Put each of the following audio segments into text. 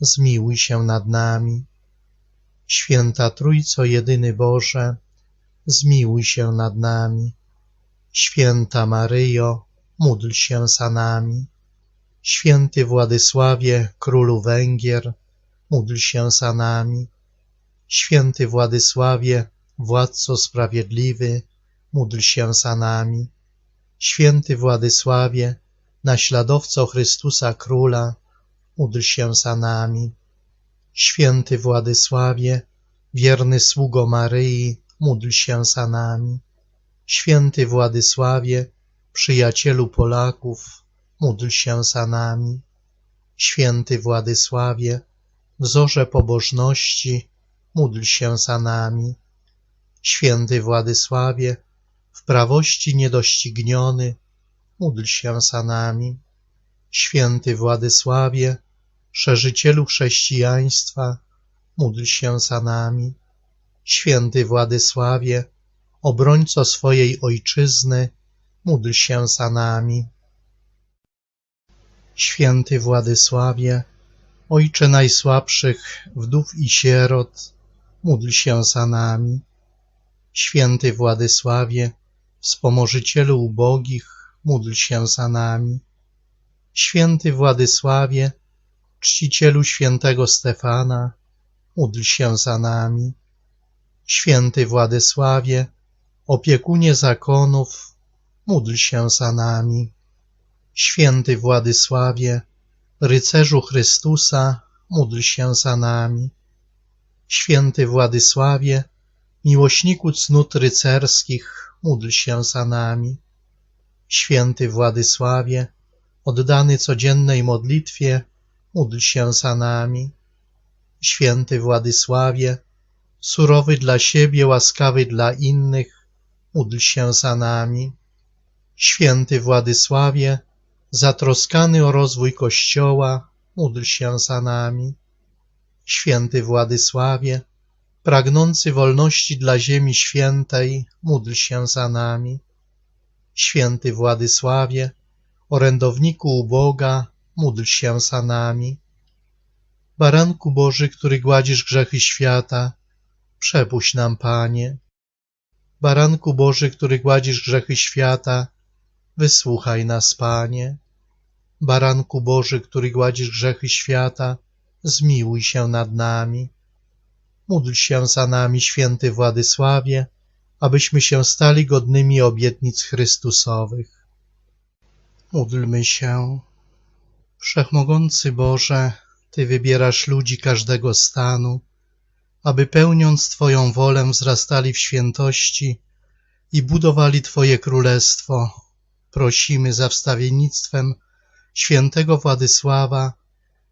zmiłuj się nad nami. Święta Trójco Jedyny Boże, zmiłuj się nad nami. Święta Maryjo, módl się za nami. Święty Władysławie, Królu Węgier, módl się za nami. Święty Władysławie, Władco Sprawiedliwy, módl się za nami. Święty Władysławie, naśladowco Chrystusa Króla, módl się za nami. Święty Władysławie, wierny sługo Maryi, módl się za nami. Święty Władysławie, przyjacielu Polaków, módl się za nami. Święty Władysławie, wzorze pobożności, módl się za nami. Święty Władysławie, w prawości niedościgniony, módl się za nami. Święty Władysławie, szerzycielu chrześcijaństwa, módl się za nami. Święty Władysławie, obrońco swojej ojczyzny, módl się za nami. Święty Władysławie, Ojcze najsłabszych wdów i sierot, módl się za nami. Święty Władysławie, wspomożycielu ubogich, módl się za nami. Święty Władysławie, czcicielu świętego Stefana, módl się za nami. Święty Władysławie, opiekunie zakonów, módl się za nami. Święty Władysławie, rycerzu Chrystusa, módl się za nami. Święty Władysławie, miłośniku cnót rycerskich, módl się za nami. Święty Władysławie, oddany codziennej modlitwie, módl się za nami. Święty Władysławie, surowy dla siebie, łaskawy dla innych, módl się za nami. Święty Władysławie, zatroskany o rozwój Kościoła, módl się za nami. Święty Władysławie, pragnący wolności dla ziemi świętej, módl się za nami. Święty Władysławie, orędowniku Boga, módl się za nami. Baranku Boży, który gładzisz grzechy świata, przepuść nam, Panie. Baranku Boży, który gładzisz grzechy świata, wysłuchaj nas, Panie. Baranku Boży, który gładzisz grzechy świata, zmiłuj się nad nami. Módl się za nami, święty Władysławie, abyśmy się stali godnymi obietnic Chrystusowych. Módlmy się. Wszechmogący Boże, Ty wybierasz ludzi każdego stanu, aby pełniąc Twoją wolę wzrastali w świętości i budowali Twoje królestwo. Prosimy za wstawiennictwem świętego Władysława,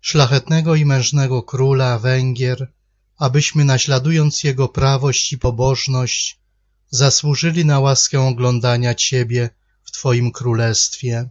szlachetnego i mężnego króla Węgier, abyśmy naśladując jego prawość i pobożność, zasłużyli na łaskę oglądania Ciebie w Twoim królestwie.